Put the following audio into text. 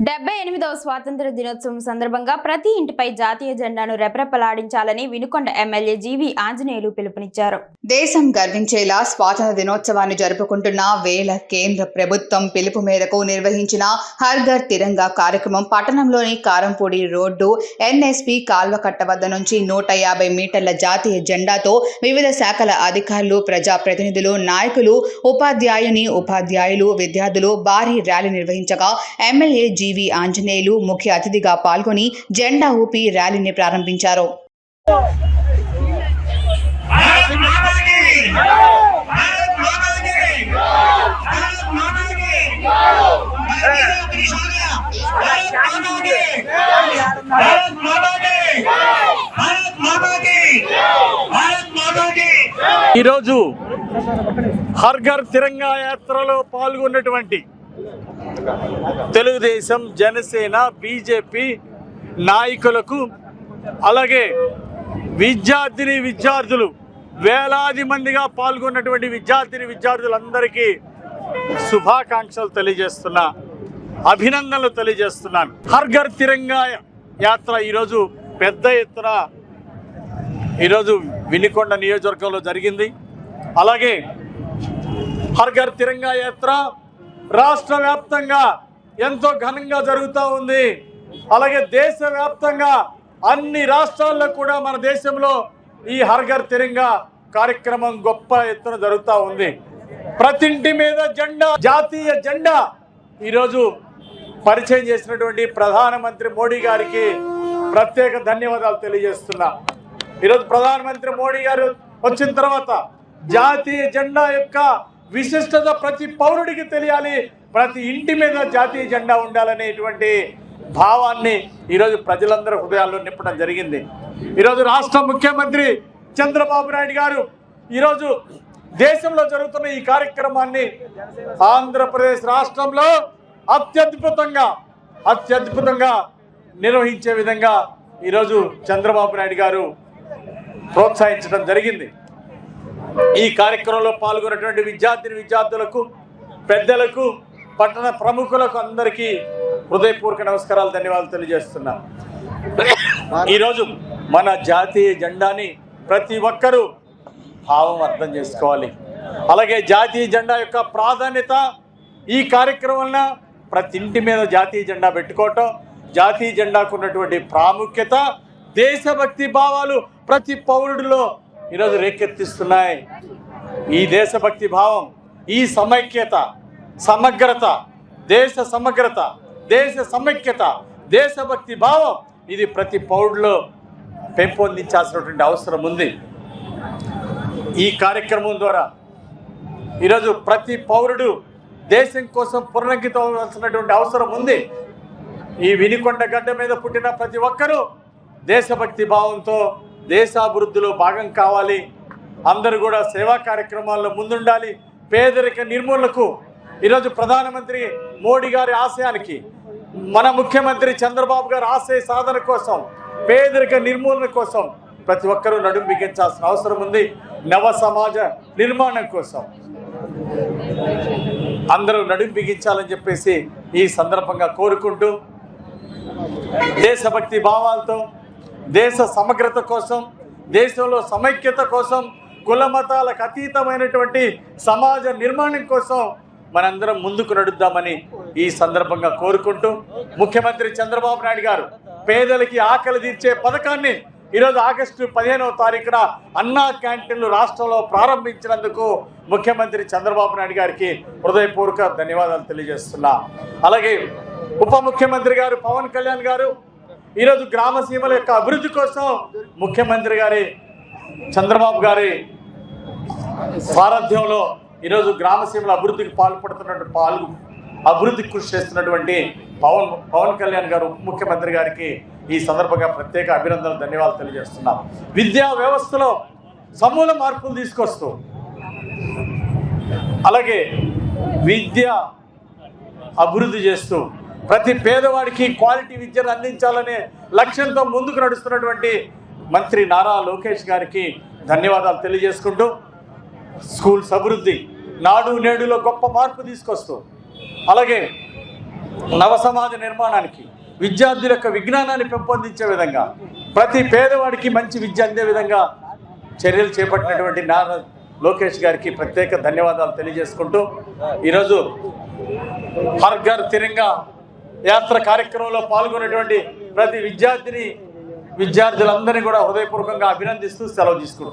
డెబ్బై ఎనిమిదవ స్వాతంత్ర దినోత్సవం సందర్భంగా ప్రతి ఇంటిపై జాతీయ జెండాను రెపరెపలాడించాలని వినుకొండ ఎమ్మెల్యే జీవి ఆంజనేయులు పిలుపునిచ్చారు. దేశం గర్వించేలా స్వాతంత్ర దినోత్సవాన్ని జరుపుకుంటున్న వేల కేంద్ర ప్రభుత్వం పిలుపు మేరకు నిర్వహించిన హర్ ఘర్ తిరంగా కార్యక్రమం పట్టణంలోని కారంపూడి రోడ్డు ఎన్ఎస్పి కాల్వకట్ట వద్ద నుంచి నూట యాభై మీటర్ల జాతీయ జెండాతో వివిధ శాఖల అధికారులు ప్రజాప్రతినిధులు నాయకులు ఉపాధ్యాయుని ఉపాధ్యాయులు విద్యార్థులు భారీ ర్యాలీ నిర్వహించగా ఎమ్మెల్యే జీ. జీవి ఆంజనేయులు ముఖ్య అతిథిగా పాల్గొని జెండా ఊపి ర్యాలీని ప్రారంభించారు. ఈరోజు హర్ఘర్ తిరంగా యాత్రలో పాల్గొన్నటువంటి తెలుగుదేశం జనసేన బీజేపీ నాయకులకు అలాగే విద్యార్థిని విద్యార్థులు వేలాది మందిగా పాల్గొన్నటువంటి విద్యార్థిని విద్యార్థులందరికీ శుభాకాంక్షలు తెలియజేస్తున్నా అభినందనలు తెలియజేస్తున్నాను. హర్ఘర్ తిరంగా యాత్ర ఈరోజు పెద్ద ఎత్తున ఈరోజు వినికొండ నియోజకవర్గంలో జరిగింది. అలాగే హర్ఘర్ తిరంగా యాత్ర రాష్ట్ర వ్యాప్తంగా ఎంతో ఘనంగా జరుగుతూ ఉంది. అలాగే దేశవ్యాప్తంగా అన్ని రాష్ట్రాల్లో కూడా మన దేశంలో ఈ హర్ఘర్ తిరంగా కార్యక్రమం గొప్ప ఎత్తున జరుగుతూ ఉంది. ప్రతి ఇంటి మీద జెండా జాతీయ జెండా ఈరోజు పరిచయం చేసినటువంటి ప్రధానమంత్రి మోడీ గారికి ప్రత్యేక ధన్యవాదాలు తెలియజేస్తున్నా. ఈరోజు ప్రధానమంత్రి మోడీ గారు వచ్చిన తర్వాత జాతీయ జెండా యొక్క విశిష్టత ప్రతి పౌరుడికి తెలియాలి. ప్రతి ఇంటి మీద జాతీయ జెండా ఉండాలనేటువంటి భావాన్ని ఈరోజు ప్రజలందరూ హృదయాల్లో నింపడం జరిగింది. ఈరోజు రాష్ట్ర ముఖ్యమంత్రి చంద్రబాబు నాయుడు గారు ఈరోజు దేశంలో జరుగుతున్న ఈ కార్యక్రమాన్ని ఆంధ్రప్రదేశ్ రాష్ట్రంలో అత్యద్భుతంగా అత్యద్భుతంగా నిర్వహించే విధంగా ఈరోజు చంద్రబాబు నాయుడు గారు ప్రోత్సహించడం జరిగింది. ఈ కార్యక్రమంలో పాల్గొన్నటువంటి విద్యార్థిని విద్యార్థులకు పెద్దలకు పట్టణ ప్రముఖులకు అందరికీ హృదయపూర్వక నమస్కారాలు ధన్యవాదాలు తెలియజేస్తున్నాను ఈరోజు మన జాతీయ జెండాని ప్రతి ఒక్కరూ భావం అర్థం చేసుకోవాలి. అలాగే జాతీయ జెండా యొక్క ప్రాధాన్యత ఈ కార్యక్రమంలో ప్రతి ఇంటి మీద జాతీయ జెండా పెట్టుకోవటం జాతీయ జెండాకు ఉన్నటువంటి ప్రాముఖ్యత దేశభక్తి భావాలు ప్రతి పౌరుడిలో ఈరోజు రేకెత్తిస్తున్నాయి. ఈ దేశభక్తి భావం ఈ సమైక్యత సమగ్రత దేశ సమగ్రత దేశ సమైక్యత దేశభక్తి భావం ఇది ప్రతి పౌరులో పెంపొందించాల్సినటువంటి అవసరం ఉంది. ఈ కార్యక్రమం ద్వారా ఈరోజు ప్రతి పౌరుడు దేశం కోసం పునరంకితం అవసరం ఉంది. ఈ వినికొండ గడ్డ మీద పుట్టిన ప్రతి ఒక్కరూ దేశభక్తి భావంతో దేశాభివృద్ధిలో భాగం కావాలి. అందరూ కూడా సేవా కార్యక్రమాల్లో ముందుండాలి. పేదరిక నిర్మూలనకు ఈరోజు ప్రధానమంత్రి మోడీ గారి ఆశయానికి మన ముఖ్యమంత్రి చంద్రబాబు గారి ఆశయ సాధన కోసం పేదరిక నిర్మూలన కోసం ప్రతి ఒక్కరూ నడుం బిగించాల్సిన అవసరం ఉంది. నవ సమాజ నిర్మాణం కోసం. అందరూ నడుం బిగించాలని చెప్పేసి ఈ సందర్భంగా కోరుకుంటూ దేశభక్తి భావాలతో దేశ సమగ్రత కోసం దేశంలో సమైక్యత కోసం కుల మతాలకు అతీతమైనటువంటి సమాజ నిర్మాణం కోసం మనందరం ముందుకు నడుద్దామని ఈ సందర్భంగా కోరుకుంటూ ముఖ్యమంత్రి చంద్రబాబు నాయుడు గారు పేదలకి ఆకలి తీర్చే పథకాన్ని ఈరోజు ఆగస్టు పదిహేనవ తారీఖున అన్నా క్యాంటీన్లు రాష్ట్రంలో ప్రారంభించినందుకు ముఖ్యమంత్రి చంద్రబాబు నాయుడు గారికి హృదయపూర్వక ధన్యవాదాలు తెలియజేస్తున్నా. అలాగే ఉప ముఖ్యమంత్రి గారు పవన్ కళ్యాణ్ గారు ఈరోజు గ్రామ సీమల యొక్క అభివృద్ధి కోసం ముఖ్యమంత్రి గారి చంద్రబాబు గారి సారథ్యంలో ఈరోజు గ్రామ సీమల అభివృద్ధికి పాల్పడుతున్నటువంటి పాల్గొ అభివృద్ధికి కృషి చేస్తున్నటువంటి పవన్ పవన్ కళ్యాణ్ గారు ఉప ముఖ్యమంత్రి గారికి ఈ సందర్భంగా ప్రత్యేక అభినందనలు ధన్యవాదాలు తెలియజేస్తున్నాం. విద్యా వ్యవస్థలో సమూల మార్పులు తీసుకొస్తూ అలాగే విద్య అభివృద్ధి చేస్తూ ప్రతి పేదవాడికి క్వాలిటీ విద్యను అందించాలనే లక్ష్యంతో ముందుకు నడుస్తున్నటువంటి మంత్రి నారా లోకేష్ గారికి ధన్యవాదాలు తెలియజేసుకుంటూ స్కూల్స్ అభివృద్ధి నాడు నేడులో గొప్ప మార్పు తీసుకొస్తూ అలాగే నవ సమాజ నిర్మాణానికి విద్యార్థుల యొక్క విజ్ఞానాన్ని పెంపొందించే విధంగా ప్రతి పేదవాడికి మంచి విద్య అందే విధంగా చర్యలు చేపట్టినటువంటి నారా లోకేష్ గారికి ప్రత్యేక ధన్యవాదాలు తెలియజేసుకుంటూ ఈరోజు హర్ ఘర్ తిరంగా యాత్ర కార్యక్రమంలో పాల్గొన్నటువంటి ప్రతి విద్యార్థిని విద్యార్థులందరినీ కూడా హృదయపూర్వకంగా అభినందిస్తూ సెలవు తీసుకుంటున్నాను